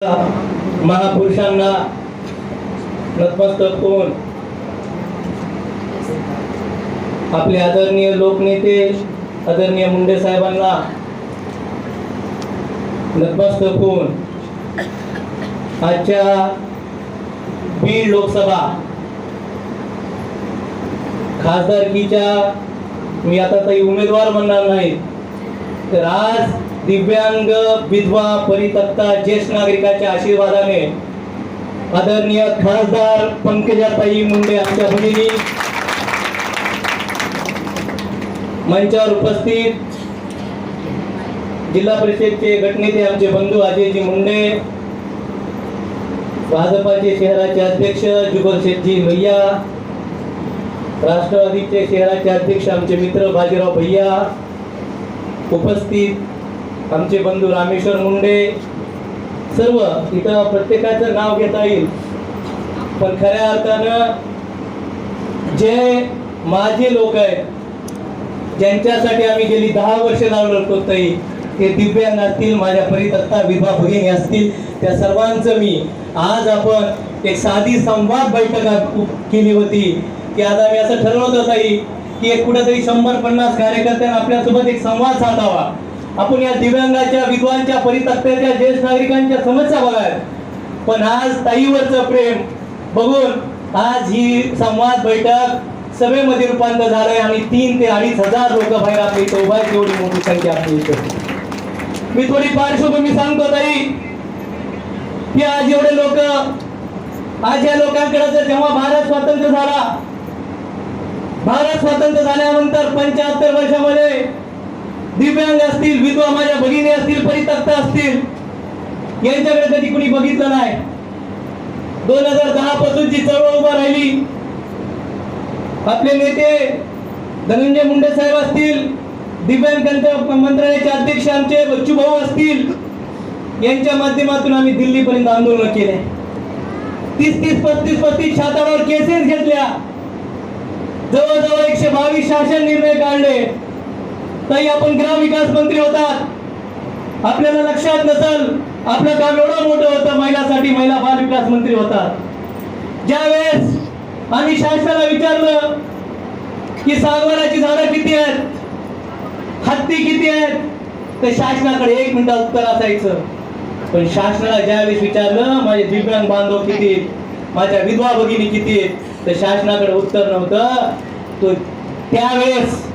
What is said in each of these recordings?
महापुरुषांना नतमस्तक होऊन आपले आदरणीय लोकनेते आदरणीय मुंडे साहेबांना नतमस्तक होऊन आजच्या बीड लोकसभा खासदारकीच्या मी आता काही उमेदवार म्हणणार नाही तर आज दिव्यांग विधवा परितक्ता ज्येष्ठ नागरिकाच्या आशीर्वादाने आदरणीय खासदार पंकजाताई मुंडे आमच्या भगिनी मंचावर उपस्थित जिल्हा परिषदचे गटनेते आमचे बंधू अजयजी मुंडे भाजपाचे शहराचे अध्यक्ष जुगल शेठजी भैया राष्ट्रवादीचे शहराचे अध्यक्ष आमचे मित्र बाजीराव भैया उपस्थित आमचे बंधू रामेश्वर मुंडे सर्व इथं प्रत्येकाचं नाव घेता येईल. पण खऱ्या अर्थानं जे माझे लोक आहेत ज्यांच्यासाठी आम्ही गेली दहा वर्ष लढतो ताई ते दिव्यांग असतील माझ्या परितत्ता विधवा भगिनी असतील त्या सर्वांचं मी आज आपण एक साधी संवाद बैठक केली होती. की आज आम्ही असं ठरवत होतं की एक कुठेतरी शंभर पन्नास कार्यकर्त्यांना आपल्यासोबत एक संवाद साधावा. आपण या दिव्यांगाच्या विद्वांच्या परितक्त्याच्या ज्येष्ठ नागरिकांच्या समस्या बघाय पण आज ताईवरचं प्रेम बघून आज ही संवाद बैठक सभेमध्ये रूपांतर झालंय. आणि तीन ते अडीच हजार लोक बाहेर आपली इथं उभा एवढी मोठी संख्या आपली इथं. मी थोडी पार्श्वभूमी सांगतो ताई की आज एवढे लोक आज या लोकांकडे जर जेव्हा भारत स्वातंत्र्य झाला भारत स्वातंत्र्य झाल्यानंतर पंच्याहत्तर वर्षामध्ये दिव्यांग असतील विधवा माझ्या भगिनी असतील परितक्त असतील यांच्याकडे कधी कुणी बघितलं नाही. दोन हजार दहा पासूनची चळवळ उभा राहिली. आपले नेते धनंजय मुंडे साहेब असतील दिव्यांग मंत्रालयाचे अध्यक्ष आमचे बच्चू भाऊ असतील यांच्या माध्यमातून आम्ही दिल्लीपर्यंत आंदोलन केले. तीस तीस पस्तीस पस्तीस छातावर केसेस घेतल्या. जवळजवळ एकशे बावीस शासन निर्णय काढले. ताई आपण ग्रामविकास मंत्री होतात. आपल्याला लक्षात नसल आपलं काम एवढं मोठं होतं महिलासाठी महिला बाल विकास मंत्री होतात. ज्यावेळेस आम्ही शासनाला विचारलं की सागवाराची झाडं किती आहेत? हत्ती किती आहेत? तर शासनाकडे एक मिनिटात उत्तर असायचं. पण शासनाला ज्यावेळेस विचारलं माझे दिव्यांग बांधव किती माझ्या विधवा भगिनी किती आहेत? तर शासनाकडे उत्तर नव्हतं. तो त्यावेळेस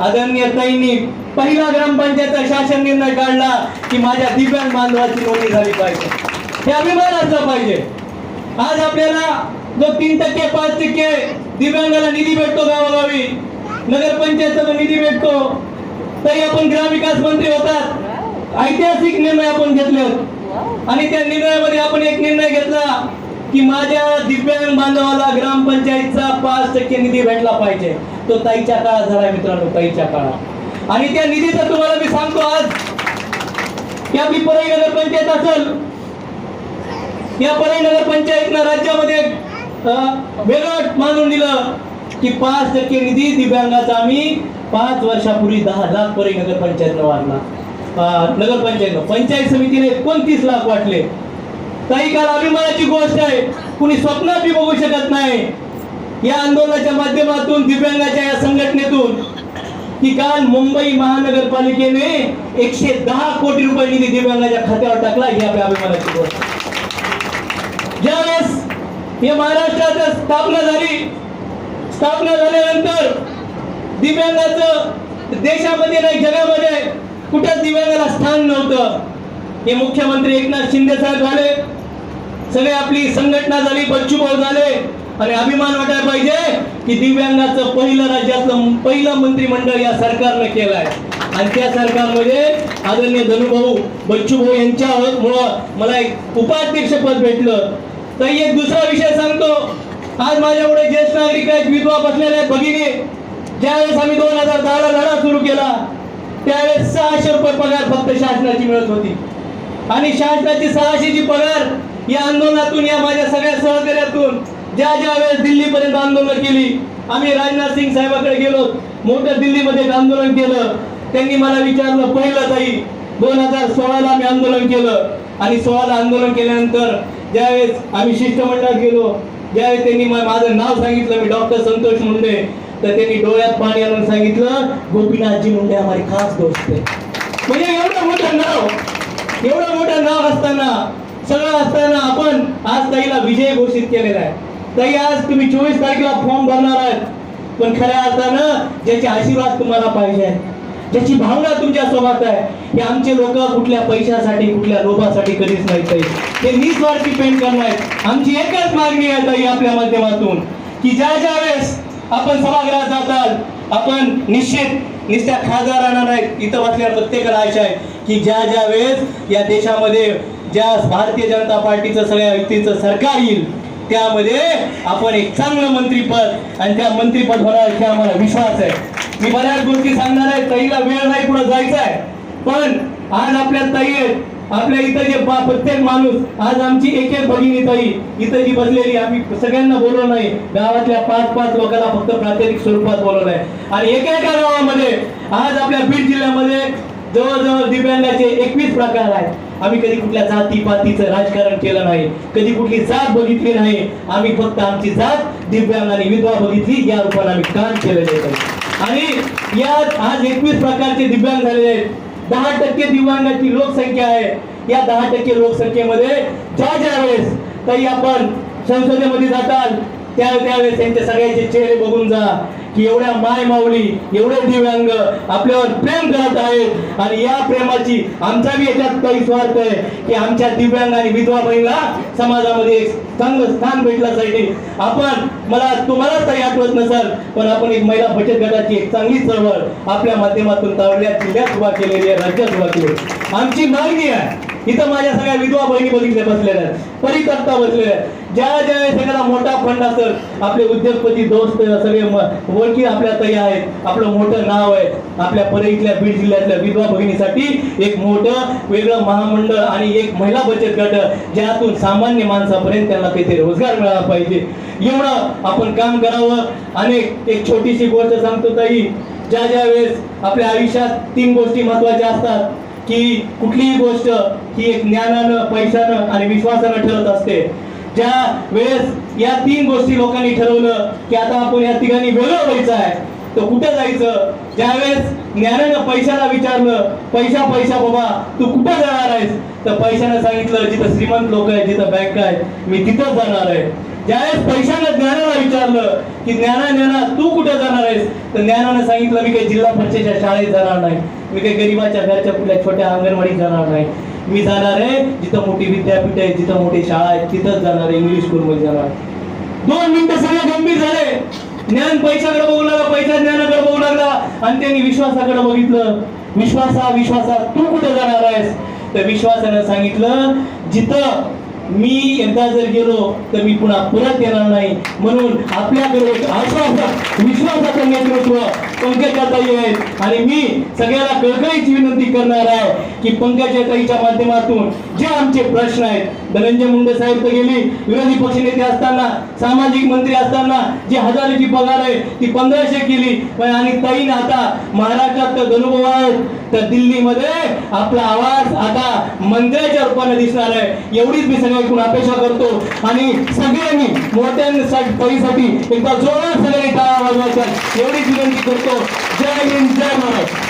आदरणीय ताईंनी पहिला ग्रामपंचायतचा शासन निर्णय काढला की माझ्या दिव्यांग बांधवाची नोंदणी झाली पाहिजे. हे अभिमान असला पाहिजे. आज आपल्याला जो तीन टक्के पाच टक्के दिव्यांगाला निधी भेटतो गावागावी नगरपंचायतचा जो निधी भेटतो तरी आपण ग्रामविकास मंत्री होतात. ऐतिहासिक निर्णय आपण घेतले आणि त्या निर्णयामध्ये आपण एक निर्णय घेतला की माझ्या दिव्यांग बांधवाला ग्रामपंचायतचा पाच टक्के निधी भेटला पाहिजे. तो ताईच्या काळात झाला मित्रांनो ताईच्या काळात. आणि त्या निधीचं तुम्हाला मी सांगतो आज. या आपली परळी नगरपंचायत असेल. या परळी नगरपंचायतनं राज्यामध्ये वेगळं मानून दिलं की पाच टक्के निधी दिव्यांगाचा आम्ही पाच वर्षापूर्वी दहा लाख परळी नगरपंचायतनं वाढला नगरपंचायत पंचायत समितीने एकोणतीस लाख वाटले. काही काल अभिमानाची गोष्ट आहे. कुणी स्वप्नात बी बघू शकत नाही. या आंदोलनाच्या माध्यमातून दिव्यांगाच्या या संघटनेतून की काल मुंबई महानगरपालिकेने एकशे दहा कोटी रुपये निधी दिव्यांगाच्या खात्यावर टाकला ही आपल्या अभिमानाची गोष्ट ज्यावेळेस हे महाराष्ट्रात स्थापना झाली स्थापना झाल्यानंतर दिव्यांगाचं देशामध्ये नाही जगामध्ये कुठंच दिव्यांगाला स्थान नव्हतं हे मुख्यमंत्री एकनाथ शिंदे साहेब झाले सगळे आपली संघटना झाली बच्चू झाले आणि अभिमान वाटायला पाहिजे की दिव्यांगाचं पहिलं राज्यातलं पहिलं मंत्रिमंडळ या सरकारनं केलंय. आणि त्या सरकारमध्ये आदरणीय धनुभाऊ बच्चू भाऊ यांच्यामुळं मला एक उपाध्यक्ष पद भेटलं. तर एक दुसरा विषय सांगतो. आज माझ्याकडे ज्येष्ठ नागरिक आहेत विधवा बसलेल्या आहेत भगिनी. ज्यावेळेस आम्ही दोन हजार दहाला लढा सुरू केला त्यावेळेस सहाशे रुपये पगार फक्त शासनाची मिळत होती. आणि शासनाची सहाशेची पगार या आंदोलनातून या माझ्या सगळ्या सहकार्यातून ज्या ज्या वेळेस दिल्लीपर्यंत आंदोलन केली आम्ही राजनाथ सिंग साहेबाकडे गेलो मोठं दिल्लीमध्ये आंदोलन केलं. त्यांनी मला विचारलं पहिलं ताई दोन हजार सोळाला आम्ही आंदोलन केलं. आणि सोळाला आंदोलन केल्यानंतर ज्यावेळेस आम्ही शिष्टमंडळात गेलो ज्यावेळेस त्यांनी माझं नाव सांगितलं मी डॉक्टर संतोष मुंडे तर त्यांनी डोळ्यात पाणी आणून सांगितलं गोपीनाथजी मुंडे आम्हाला खास दोस्त आहे म्हणजे एवढं मोठं नाव एवढं मोठं नाव असताना सगळं असताना आपण आज ताईला विजय घोषित केलेला आहे. तरी आज तुम्ही चोवीस तारखेला फॉर्म भरणार आहात. पण खऱ्या अर्थानं ज्याचे आशीर्वाद तुम्हाला पाहिजे आहेत. ज्याची भावना तुमच्यासोबत आहे. की आमचे लोक कुठल्या पैशासाठी कुठल्या लोभासाठी कधीच नाही ताई. ते निस्वार्थी पेन करणार आहेत आमची एकच मागणी आहे ताई आपल्या माध्यमातून की ज्या ज्या वेळेस आपण सभागृहात जातात आपण निश्चित निश्चित खासदारांना नाही. इथं बसल्यावर प्रत्येकाला आशा आहे की ज्या ज्या वेळेस या देशामध्ये ज्या भारतीय जनता पार्टीचं सगळ्या व्यक्तीचं सरकार येईल त्यामध्ये आपण एक चांगलं मंत्रीपद आणि त्या मंत्रीपद होणार की आम्हाला विश्वास आहे. मी बऱ्याच गोष्टी सांगणार आहे ताईला वेळ नाही पुढे जायचं आहे. पण आज आपल्या ताई आपल्या इथं जे पा- प्रत्येक माणूस आज आमची एक एक भगिनी ताई इथं जी बसलेली आम्ही सगळ्यांना बोललो नाही. गावातल्या पाच पाच लोकांना फक्त प्राथमिक स्वरूपात बोलवलं आहे आणि एका गावामध्ये आज आपल्या बीड जिल्ह्यामध्ये जवळजवळ दिव्यांगाचे एकवीस प्रकार आहेत. आम्ही कधी कुठल्या जाती पातीचं राजकारण केलं नाही कधी कुठली जात बघितली नाही आम्ही फक्त आमची जात दिव्यांग आणि विधवा बघितली या रूपाने आम्ही काम केलेले आहे. आणि यात आज एकवीस प्रकारचे दिव्यांग झालेले आहेत. दहा टक्के दिव्यांगाची लोकसंख्या आहे. या दहा टक्के लोकसंख्येमध्ये ज्या ज्या वेळेस काही आपण संसदेमध्ये जाताल त्या त्यावेळेस त्यांच्या सगळ्यांचे चेहरे बघून जा की एवढ्या माय माऊली एवढे दिव्यांग आपल्यावर प्रेम करत आहेत. आणि या प्रेमाची आमचा बी याच्यात काही स्वार्थ आहे की आमच्या दिव्यांग आणि विधवा बहिणीला समाजामध्ये एक चांगलं स्थान भेटल्यासाठी आपण मला तुम्हाला तरी आठवत नसल पण आपण एक महिला बचत गटाची एक चांगली चळवळ आपल्या माध्यमातून तावडल्या जिल्ह्यात उभा केलेली आहे राज्यात उभा केली आमची मागणी आहे इथं माझ्या सगळ्या विधवा बहिणी बघितल्या बसलेल्या आहेत. परिकर्ता बसलेल्या आहेत. ज्या ज्या वेळेस एखादा मोठा फंड असेल आपले उद्योगपती दोस्त सगळे ओळखी आपल्या तयार आहेत. आपलं मोठं नाव आहे. आपल्या परळीतल्या बीड जिल्ह्यातल्या विधवा बहिणीसाठी एक मोठं वेगळं महामंडळ आणि एक महिला बचत गट ज्यातून सामान्य माणसापर्यंत त्यांना काहीतरी रोजगार मिळाला पाहिजे. एवढं आपण काम करावं. आणि एक छोटीशी गोष्ट सांगतो ताई. ज्या ज्या वेळेस आपल्या आयुष्यात तीन गोष्टी महत्त्वाच्या असतात की कुठलीही गोष्ट ही एक ज्ञानानं पैशानं आणि विश्वासानं ठरत असते. ज्या वेळेस या तीन गोष्टी लोकांनी ठरवलं की आता आपण या तिघांनी वेगळं व्हायचं आहे तर कुठं जायचं? ज्यावेळेस ज्ञानानं पैशाला विचारलं पैसा पैसा बाबा तू कुठं जाणार आहेस? तर पैशानं सांगितलं जिथं श्रीमंत लोक आहेत जिथं बँक आहे मी तिथं जाणार आहे. ज्यावेळेस पैशानं ज्ञानाला विचारलं की ज्ञाना ज्ञाना तू कुठं जाणार आहेस? तर ज्ञानानं सांगितलं मी काही जिल्हा परिषदेच्या शाळेत जाणार नाही. मी काही गरीबाच्या घरच्या कुठल्या छोट्या अंगणवाडीत जाणार नाही. मी जाणार आहे जिथं मोठी विद्यापीठ आहे जिथं मोठी शाळा आहे तिथंच जाणार आहे इंग्लिश स्कूलमध्ये जाणार दोन मिनिटं सगळे गंभीर झाले. ज्ञान पैशाकडे बघू लागला पैसा ज्ञानाकडे बघू लागला. आणि त्यांनी विश्वासाकडे बघितलं. विश्वासा विश्वासा तू कुठे जाणार आहेस? तर विश्वासानं सांगितलं जिथं मी एकदा जर गेलो तर मी पुन्हा परत येणार नाही. म्हणून आपल्याकडे एक आश्वासन विश्वासाचं नेतृत्व पंकजाताई आहेत. आणि मी सगळ्याला कळकळीची विनंती करणार आहे की पंकजाताईच्या माध्यमातून जे आमचे प्रश्न आहेत धनंजय मुंडे साहेब तर गेली. विरोधी पक्षनेते असताना सामाजिक मंत्री असताना जी हजाराची पगार आहे ती पंधराशे केली. पण आणि ताईनं आता महाराष्ट्रात तर अनुभव आहेत. तर दिल्लीमध्ये आपला आवाज आता मंत्र्याच्या रूपाने दिसणार आहे. एवढीच मी सगळ्यांकडून अपेक्षा करतो. आणि सगळ्यांनी मोठ्या मोठ्यांसाठी एकदा जोरात सगळ्यांनी टाळा वाजवायचा. एवढीच विनंती करतो. जय हिंद जय महाराष्ट्र.